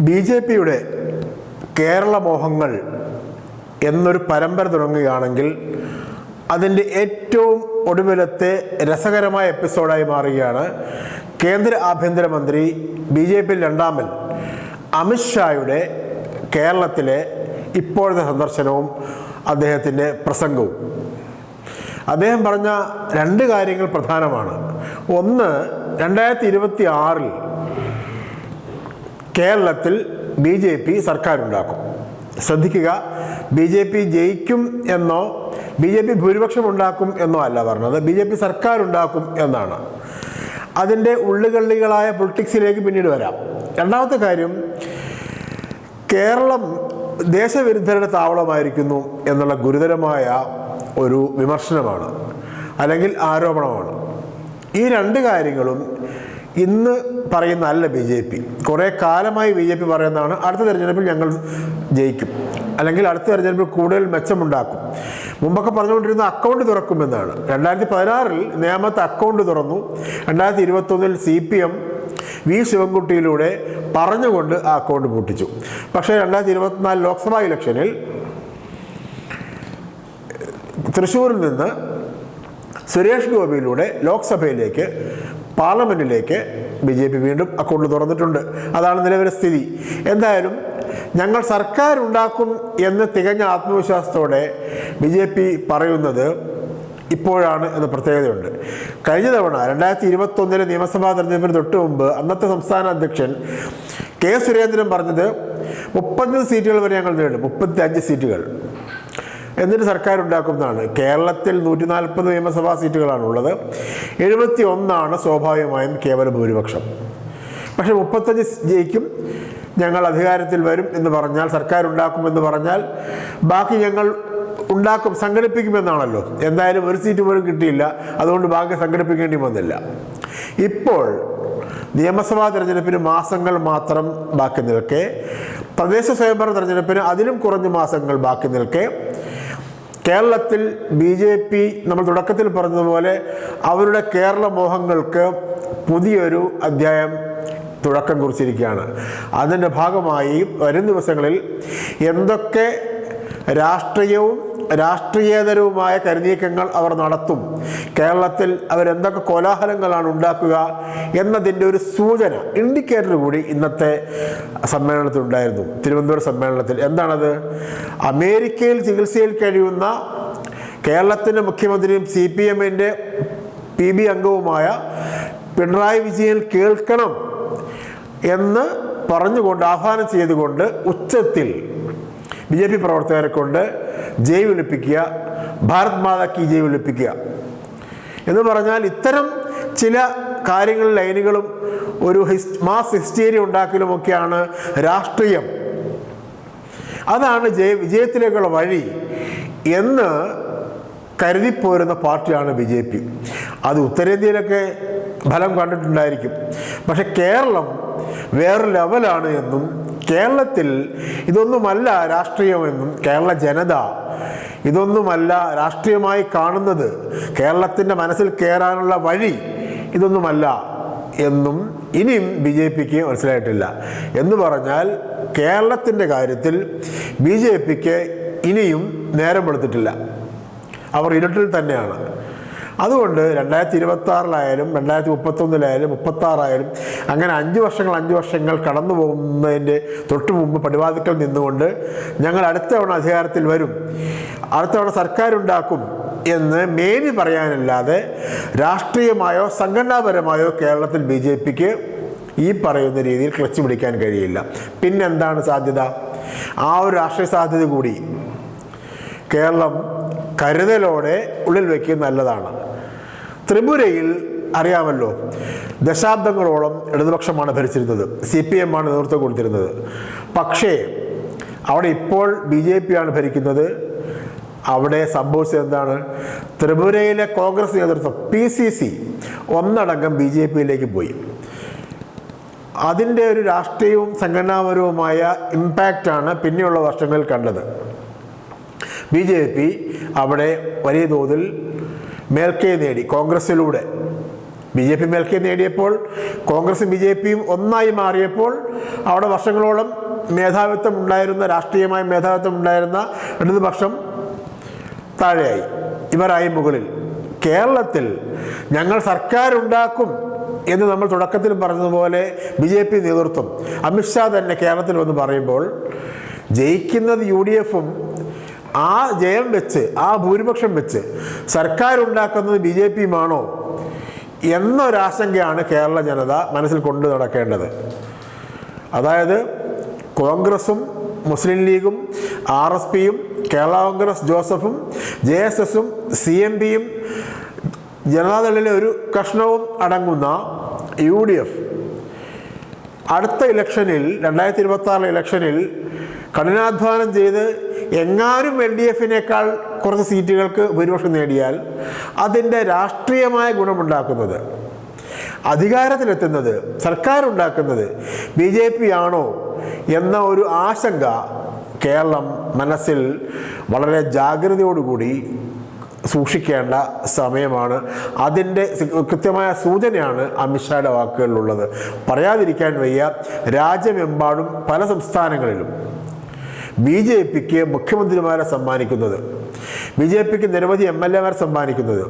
B J പിയുടെ കേരള മോഹങ്ങൾ എന്നൊരു പരമ്പര തുടങ്ങുകയാണെങ്കിൽ അതിന്റെ ഏറ്റവും ഒടുവിലത്തെ രസകരമായ എപ്പിസോഡായി മാറുകയാണ് കേന്ദ്ര ആഭ്യന്തരമന്ത്രി ബി ജെ പി രണ്ടാമൻ അമിത്ഷായുടെ കേരളത്തിലെ ഇപ്പോഴത്തെ സന്ദർശനവും അദ്ദേഹത്തിന്റെ പ്രസംഗവും. അദ്ദേഹം പറഞ്ഞ രണ്ട് കാര്യങ്ങൾ പ്രധാനമാണ്. ഒന്ന് രണ്ടായിരത്തി ഇരുപത്തി ആറിൽ കേരളത്തിൽ ബി ജെ പി സർക്കാരുണ്ടാക്കും. ശ്രദ്ധിക്കുക ബി ജെ പി ജയിക്കും എന്നോ ബി ജെ പി ഭൂരിപക്ഷം ഉണ്ടാക്കും എന്നോ അല്ല പറഞ്ഞത്. ബി ജെ പി സർക്കാരുണ്ടാക്കും എന്നാണ്. അതിന്റെ ഉള്ളുകള്ളികളായ പൊളിറ്റിക്സിലേക്ക് പിന്നീട് വരാം. രണ്ടാമത്തെ കാര്യം കേരളം ദേശവിരുദ്ധരുടെ താവളമായിരിക്കുന്നു എന്നുള്ള ഗുരുതരമായ ഒരു വിമർശനമാണ് അല്ലെങ്കിൽ ആരോപണമാണ്. ഈ രണ്ട് കാര്യങ്ങളും ഇന്ന് പറയുന്ന അല്ല ബി ജെ പി. കുറേ കാലമായി ബി ജെ പി പറയുന്നതാണ് അടുത്ത തെരഞ്ഞെടുപ്പിൽ ഞങ്ങൾ ജയിക്കും. അല്ലെങ്കിൽ അടുത്ത തെരഞ്ഞെടുപ്പിൽ കൂടുതൽ മെച്ചമുണ്ടാക്കും. മുമ്പൊക്കെ പറഞ്ഞുകൊണ്ടിരുന്ന അക്കൗണ്ട് തുറക്കുമെന്നാണ്. രണ്ടായിരത്തി പതിനാറിൽ നിയമത്തെ അക്കൗണ്ട് തുറന്നു. രണ്ടായിരത്തി ഇരുപത്തൊന്നിൽ സി പി എം വി ശിവൻകുട്ടിയിലൂടെ പറഞ്ഞുകൊണ്ട് ആ അക്കൗണ്ട് പൂട്ടിച്ചു. പക്ഷേ രണ്ടായിരത്തി ഇരുപത്തിനാല് ലോക്സഭാ ഇലക്ഷനിൽ തൃശ്ശൂരിൽ നിന്ന് സുരേഷ് ഗോപിയിലൂടെ ലോക്സഭയിലേക്ക് പാർലമെന്റിലേക്ക് ബി ജെ പി വീണ്ടും അക്കൗണ്ട് തുറന്നിട്ടുണ്ട്. അതാണ് നിലവിലെ സ്ഥിതി. എന്തായാലും ഞങ്ങൾ സർക്കാർ ഉണ്ടാക്കും എന്ന് തികഞ്ഞ ആത്മവിശ്വാസത്തോടെ ബി ജെ പി പറയുന്നത് ഇപ്പോഴാണ് എന്ന പ്രത്യേകതയുണ്ട്. കഴിഞ്ഞ തവണ രണ്ടായിരത്തി ഇരുപത്തൊന്നിലെ നിയമസഭാ തെരഞ്ഞെടുപ്പിന് തൊട്ട് മുമ്പ് അന്നത്തെ സംസ്ഥാന അധ്യക്ഷൻ കെ സുരേന്ദ്രൻ പറഞ്ഞത് മുപ്പത്തഞ്ച് സീറ്റുകൾ വരെ ഞങ്ങൾ നേടും. മുപ്പത്തി അഞ്ച് സീറ്റുകൾ. എന്നിട്ട് സർക്കാർ ഉണ്ടാക്കുന്നതാണ് കേരളത്തിൽ നൂറ്റി നാൽപ്പത് നിയമസഭാ സീറ്റുകളാണ് ഉള്ളത് എഴുപത്തി ഒന്നാണ് സ്വാഭാവികമായും കേവല ഭൂരിപക്ഷം. പക്ഷെ മുപ്പത്തഞ്ച് ജയിക്കും. ഞങ്ങൾ അധികാരത്തിൽ വരും എന്ന് പറഞ്ഞാൽ സർക്കാർ ഉണ്ടാക്കുമെന്ന് പറഞ്ഞാൽ ബാക്കി ഞങ്ങൾ ഉണ്ടാക്കും സംഘടിപ്പിക്കുമെന്നാണല്ലോ. എന്തായാലും ഒരു സീറ്റ് പോലും കിട്ടിയില്ല. അതുകൊണ്ട് ബാക്കി സംഘടിപ്പിക്കേണ്ടി വന്നില്ല. ഇപ്പോൾ നിയമസഭാ തെരഞ്ഞെടുപ്പിന് മാസങ്ങൾ മാത്രം ബാക്കി നിൽക്കെ. തദ്ദേശ സ്വയംഭരണ തെരഞ്ഞെടുപ്പിന് അതിലും കുറഞ്ഞ മാസങ്ങൾ ബാക്കി നിൽക്കെ. കേരളത്തിൽ ബി ജെ പി നമ്മൾ തുടക്കത്തിൽ പറഞ്ഞതുപോലെ അവരുടെ കേരള മോഹങ്ങൾക്ക് പുതിയൊരു അധ്യായം തുടക്കം കുറിച്ചിരിക്കുകയാണ്. അതിന്റെ ഭാഗമായി വരും ദിവസങ്ങളിൽ എന്തൊക്കെ രാഷ്ട്രീയവും രാഷ്ട്രീയേതരവുമായ കരുനീക്കങ്ങൾ അവർ നടത്തും. കേരളത്തിൽ അവരെന്തൊക്കെ കോലാഹലങ്ങളാണ് ഉണ്ടാക്കുക എന്നതിന്റെ ഒരു സൂചന ഇൻഡിക്കേറ്റർ കൂടി ഇന്നത്തെ സമ്മേളനത്തിലുണ്ടായിരുന്നു തിരുവനന്തപുരം സമ്മേളനത്തിൽ. എന്താണത്? അമേരിക്കയിൽ ചികിത്സയിൽ കഴിയുന്ന കേരളത്തിന്റെ മുഖ്യമന്ത്രിയും സി പി എമ്മിന്റെ പി ബി അംഗവുമായ പിണറായി വിജയൻ കേൾക്കണം എന്ന് പറഞ്ഞുകൊണ്ട് ആഹ്വാനം ചെയ്തുകൊണ്ട് ഉച്ചത്തിൽ ബി ജെ പി പ്രവർത്തകരെ കൊണ്ട് ജയ് വിളിപ്പിക്കുക ഭാരത് മാതാ കി ജയ് വിളിപ്പിക്കുക. എന്ന് പറഞ്ഞാൽ ഇത്തരം ചില കാര്യങ്ങൾ ലൈനുകളും ഒരു ഹിസ് മാസ് ഹിസ്റ്റീരിയ ഉണ്ടാക്കലുമൊക്കെയാണ് രാഷ്ട്രീയം. അതാണ് ജയ വിജയത്തിലേക്കുള്ള വഴി എന്ന് കരുതിപ്പോരുന്ന പാർട്ടിയാണ് ബി ജെ പി. അത് ഉത്തരേന്ത്യയിലൊക്കെ ഫലം കണ്ടിട്ടുണ്ടായിരിക്കും. പക്ഷെ കേരളം വേറെ ലെവലാണ് എന്നും കേരളത്തിൽ ഇതൊന്നുമല്ല രാഷ്ട്രീയമെന്നും കേരള ജനത ഇതൊന്നുമല്ല രാഷ്ട്രീയമായി കാണുന്നത്. കേരളത്തിന്റെ മനസ്സിൽ കയറാനുള്ള വഴി ഇതൊന്നുമല്ല എന്നും ഇനിയും ബി ജെ പിക്ക് മനസ്സിലായിട്ടില്ല. എന്ന് പറഞ്ഞാൽ കേരളത്തിന്റെ കാര്യത്തിൽ ബി ജെ പിക്ക് ഇനിയും നേരം വെളുത്തിട്ടില്ല. അവർ ഇരുട്ടിൽ തന്നെയാണ്. അതുകൊണ്ട് രണ്ടായിരത്തി ഇരുപത്തി ആറിലായാലും രണ്ടായിരത്തി മുപ്പത്തൊന്നിലായാലും മുപ്പത്താറായാലും അങ്ങനെ അഞ്ച് വർഷങ്ങൾ അഞ്ച് വർഷങ്ങൾ കടന്നു പോകുന്നതിന്റെ തൊട്ട് മുമ്പ് പടിവാതിക്കൽ നിന്നുകൊണ്ട് ഞങ്ങൾ അടുത്ത തവണ അധികാരത്തിൽ വരും. അടുത്ത തവണ സർക്കാരുണ്ടാക്കും എന്ന് മേനി പറയാനല്ലാതെ രാഷ്ട്രീയമായോ സംഘടനാപരമായോ കേരളത്തിൽ ബി ജെ പിക്ക് ഈ പറയുന്ന രീതിയിൽ ക്ലച്ച് പിടിക്കാൻ കഴിയില്ല. പിന്നെന്താണ് സാധ്യത? ആ ഒരു രാഷ്ട്രീയ സാധ്യത കൂടി കേരളം കരുതലോടെ ഉള്ളിൽ വയ്ക്കുന്നത് നല്ലതാണ്. ത്രിപുരയിൽ അറിയാമല്ലോ ദശാബ്ദങ്ങളോളം ഇടതുപക്ഷമാണ് ഭരിച്ചിരുന്നത്. സി പി എം ആണ് നേതൃത്വം കൊടുത്തിരുന്നത്. പക്ഷേ അവിടെ ഇപ്പോൾ ബി ജെ പി ആണ് ഭരിക്കുന്നത്. അവിടെ സംഭവിച്ചത് എന്താണ്? ത്രിപുരയിലെ കോൺഗ്രസ് നേതൃത്വം പി സി സി ഒന്നടങ്കം ബി ജെ പിയിലേക്ക് പോയി. അതിന്റെ ഒരു രാഷ്ട്രീയവും സംഘടനാപരവുമായ ഇമ്പാക്റ്റാണ് പിന്നെയുള്ള വർഷങ്ങളിൽ കണ്ടത്. ബി ജെ പി അവിടെ വലിയ തോതിൽ മേൽക്കൈ നേടി കോൺഗ്രസിലൂടെ. ബി ജെ പി മേൽക്കൈ നേടിയപ്പോൾ കോൺഗ്രസും ബി ജെ പിയും ഒന്നായി മാറിയപ്പോൾ അവിടെ വർഷങ്ങളോളം മേധാവിത്വം ഉണ്ടായിരുന്ന രാഷ്ട്രീയമായ മേധാവിത്വം ഉണ്ടായിരുന്ന ഇടതുപക്ഷം താഴെയായി. ഇവരായി മുകളിൽ. കേരളത്തിൽ ഞങ്ങൾ സർക്കാർ ഉണ്ടാക്കും എന്ന് നമ്മൾ തുടക്കത്തിൽ പറഞ്ഞതുപോലെ ബി ജെ പി നേതൃത്വം. അമിത്ഷാ തന്നെ കേരളത്തിൽ വന്ന് പറയുമ്പോൾ ജയിക്കുന്നത് യു ഡി എഫും ആ ജയം വെച്ച് ആ ഭൂരിപക്ഷം വെച്ച് സർക്കാർ ഉണ്ടാക്കുന്നത് ബി ജെ പിയുമാണോ എന്നൊരാശങ്കയാണ് കേരള ജനത മനസ്സിൽ കൊണ്ടു നടക്കേണ്ടത്. അതായത് കോൺഗ്രസും മുസ്ലിം ലീഗും ആർ എസ് പിയും കേരള കോൺഗ്രസ് ജോസഫും ജെ എസ് എസും സി എം പിയും ജനതാദളിലെ ഒരു കഷ്ണവും അടങ്ങുന്ന യു ഡി എഫ്. അടുത്ത ഇലക്ഷനിൽ രണ്ടായിരത്തി ഇരുപത്തി ഇലക്ഷനിൽ കഠിനാധ്വാനം ചെയ്ത് എങ്ങാനും എൽ ഡി എഫിനേക്കാൾ കുറച്ച് സീറ്റുകൾക്ക് ഭൂരിപക്ഷം നേടിയാൽ അതിന്റെ രാഷ്ട്രീയമായ ഗുണമുണ്ടാക്കുന്നത്. അധികാരത്തിലെത്തുന്നത് സർക്കാർ ഉണ്ടാക്കുന്നത് ബി ജെ പി ആണോ എന്ന ഒരു ആശങ്ക കേരളം മനസ്സിൽ വളരെ ജാഗ്രതയോടുകൂടി സൂക്ഷിക്കേണ്ട സമയമാണ്. അതിന്റെ കൃത്യമായ സൂചനയാണ് അമിത്ഷായുടെ വാക്കുകളിലുള്ളത്. പറയാതിരിക്കാൻ വയ്യ രാജ്യമെമ്പാടും പല സംസ്ഥാനങ്ങളിലും ബി ജെ പിക്ക് മുഖ്യമന്ത്രിമാരെ സമ്മാനിക്കുന്നത്. ബി ജെ പിക്ക് നിരവധി എം എൽ എമാർ സമ്മാനിക്കുന്നത്.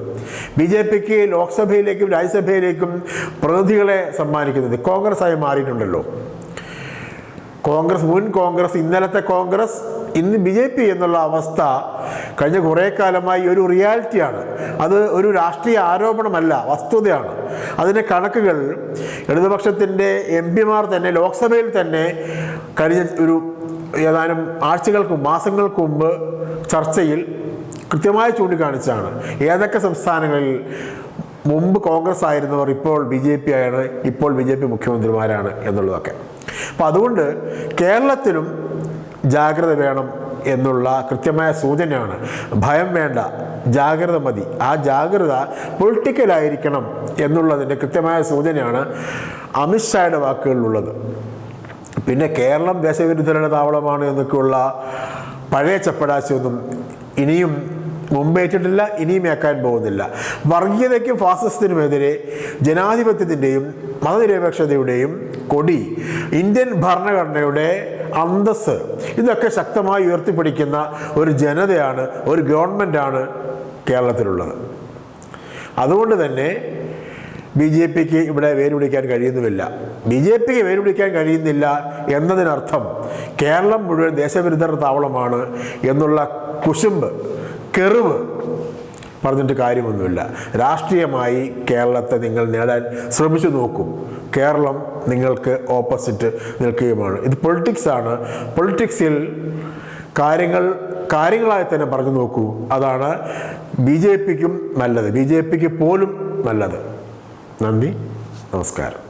ബി ജെ പിക്ക് ലോക്സഭയിലേക്കും രാജ്യസഭയിലേക്കും പ്രതിനിധികളെ സമ്മാനിക്കുന്നത്. കോൺഗ്രസ് ആയി മാറിയിട്ടുണ്ടല്ലോ. കോൺഗ്രസ് മുൻ കോൺഗ്രസ് ഇന്നലത്തെ കോൺഗ്രസ് ഇന്ന് ബി ജെ പി എന്നുള്ള അവസ്ഥ കഴിഞ്ഞ കുറേ കാലമായി ഒരു റിയാലിറ്റിയാണ്. അത് ഒരു രാഷ്ട്രീയ ആരോപണമല്ല വസ്തുതയാണ്. അതിന്റെ കണക്കുകൾ ഇടതുപക്ഷത്തിന്റെ എം പിമാർ തന്നെ ലോക്സഭയിൽ തന്നെ കഴിഞ്ഞ ഒരു ഏതാനും ആഴ്ചകൾക്ക് മാസങ്ങൾക്ക് മുമ്പ് ചർച്ചയിൽ കൃത്യമായി ചൂണ്ടിക്കാണിച്ചാണ് ഏതൊക്കെ സംസ്ഥാനങ്ങളിൽ മുമ്പ് കോൺഗ്രസ് ആയിരുന്നവർ ഇപ്പോൾ ബി ജെ പി ആണ് ഇപ്പോൾ ബി ജെ പി മുഖ്യമന്ത്രിമാരാണ് എന്നുള്ളതൊക്കെ. അപ്പം അതുകൊണ്ട് കേരളത്തിലും ജാഗ്രത വേണം എന്നുള്ള കൃത്യമായ സൂചനയാണ്. ഭയം വേണ്ട ജാഗ്രത മതി. ആ ജാഗ്രത പൊളിറ്റിക്കലായിരിക്കണം എന്നുള്ളതിന്റെ കൃത്യമായ സൂചനയാണ് അമിത്ഷായുടെ വാക്കുകളിലുള്ളത്. പിന്നെ കേരളം ദേശവിരുദ്ധരുടെ താവളമാണ് എന്നൊക്കെയുള്ള പഴയ ചപ്പടാശിയൊന്നും ഇനിയും മുമ്പേറ്റിട്ടില്ല ഇനിയും ഏക്കാൻ പോകുന്നില്ല. വർഗീയതയ്ക്കും ഫാസിസത്തിനുമെതിരെ ജനാധിപത്യത്തിന്റെയും മതനിരപേക്ഷതയുടെയും കൊടി ഇന്ത്യൻ ഭരണഘടനയുടെ അന്തസ് ഇതൊക്കെ ശക്തമായി ഉയർത്തിപ്പിടിക്കുന്ന ഒരു ജനതയാണ് ഒരു ഗവൺമെന്റാണ് കേരളത്തിലുള്ളത്. അതുകൊണ്ട് തന്നെ ബി ജെ പിക്ക് ഇവിടെ വേരുപിടിക്കാൻ കഴിയുന്നുമില്ല. ബി ജെ പിക്ക് വേരുപിടിക്കാൻ കഴിയുന്നില്ല എന്നതിനർത്ഥം കേരളം മുഴുവൻ ദേശവിരുദ്ധ താവളമാണ് എന്നുള്ള കുശുമ്പ് കെറിവ് പറഞ്ഞിട്ട് കാര്യമൊന്നുമില്ല. രാഷ്ട്രീയമായി കേരളത്തെ നിങ്ങൾ നേടാൻ ശ്രമിച്ചു നോക്കും. കേരളം നിങ്ങൾക്ക് ഓപ്പോസിറ്റ് നിൽക്കുകയുമാണ്. ഇത് പൊളിറ്റിക്സാണ് പൊളിറ്റിക്സിൽ കാര്യങ്ങൾ കാര്യങ്ങളായി തന്നെ പറഞ്ഞു നോക്കൂ. അതാണ് ബി ജെ പിക്കും നല്ലത്. ബി ജെ പിക്ക് പോലും നല്ലത്. നന്ദി. നമസ്കാരം.